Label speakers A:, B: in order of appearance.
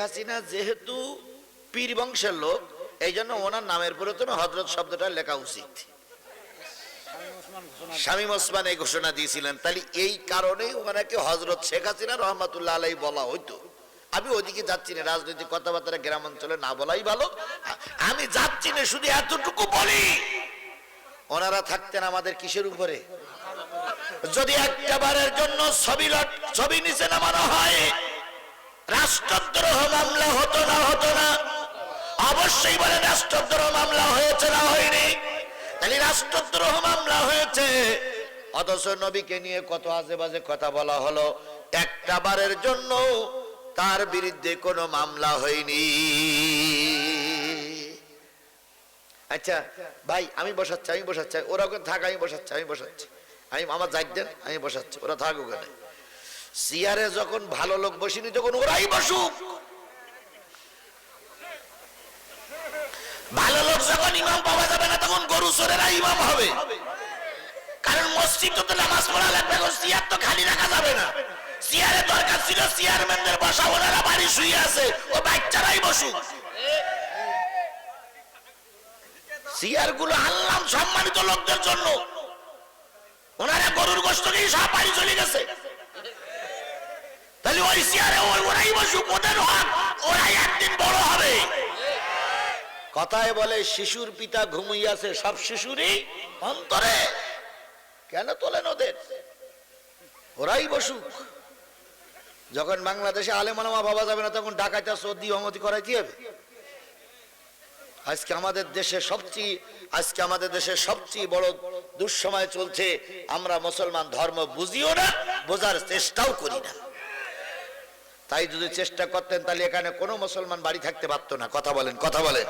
A: হাসিনা যেহেতু পীর বংশের লোক এই জন্য ওনার নামের প্রথমে হজরত শব্দটা লেখা উচিত। শামীম ওসমান এই ঘোষণা দিয়েছিলেন, তাহলে এই কারণেই ওনাকে হজরত শেখ হাসিনা রহমাতুল্লাহ আলাই বলা হইতো। আমি ওদিকে যাচ্ছি না, রাজনৈতিক কথাবার্তা গ্রাম অঞ্চলে না বলাই ভালো। আমি যাচ্ছি না, শুধু এতটুকু বলি, ওনারা থাকতেন আমাদের কিসের উপরে? যদি একটা বারের জন্য ছবি ছবি নিচে নামানো হয় রাষ্ট্রদ্রোহ মামলা হতো না হতো না। অবশ্যই বলে রাষ্ট্রদ্রোহ মামলা হয়েছে না হয়নি। তাহলে রাষ্ট্রদ্রোহ মামলা হয়েছে। অথচ নবীকে নিয়ে কত আজে বাজে কথা বলা হলো। একটা বারের জন্য তার বিরুদ্ধে কোনো মামলা হয়নি। আচ্ছা ভাই, আমি বসাচ্ছি আমি বসাচ্ছি। ওরা থাক, আমি বসাচ্ছি আমি বসাচ্ছি। আমি আমার যাই দেন, আমি বসাচ্ছি। ওরা থাক ওখানে সিয়ারে যখন ভালো লোক বসিনি, তখন ওরাই বসুক। ভালো লোক যখন ইমাম পাওয়া যাবে না, তখন গরু চোরেরা ইমাম হবে। কারণ মসজিদ তো নামাজ পড়া লাগবে সিয়ার তো খালি রাখা যাবে না। সিয়ারের দরকার ছিল চেয়ারম্যানদের বসা, ওনারা বাড়ি শুয়ে আছে, ও বাচ্চারাই বসুক। সিয়ারগুলো আনলাম সম্মানিত লোকদের জন্য। ওনারা গরুর গোষ্ঠ দিয়ে সব বাড়ি চলে গেছে। কথায় বলে, শিশুর পিতা ঘুমিয়েছে সব শিশুরই অন্তরে কেন তোলেন ওদের? ওরাই বসুক। যখন বাংলাদেশে আলেমালামা বাবা যাবে না, তখন ডাকাইটা সর্দি অমতি করাইতে হবে? আজকে আমাদের দেশে সবচেয়ে, আজকে আমাদের দেশে সবচেয়ে বড় দুঃসময় চলছে, আমরা মুসলমান ধর্ম বুঝিও না, বোঝার চেষ্টাও করি না। তাই যদি চেষ্টা করতেন, তাহলে এখানে কোনো মুসলমান বাড়ি থাকতে পারতো না। কথা বলেন কথা বলেন।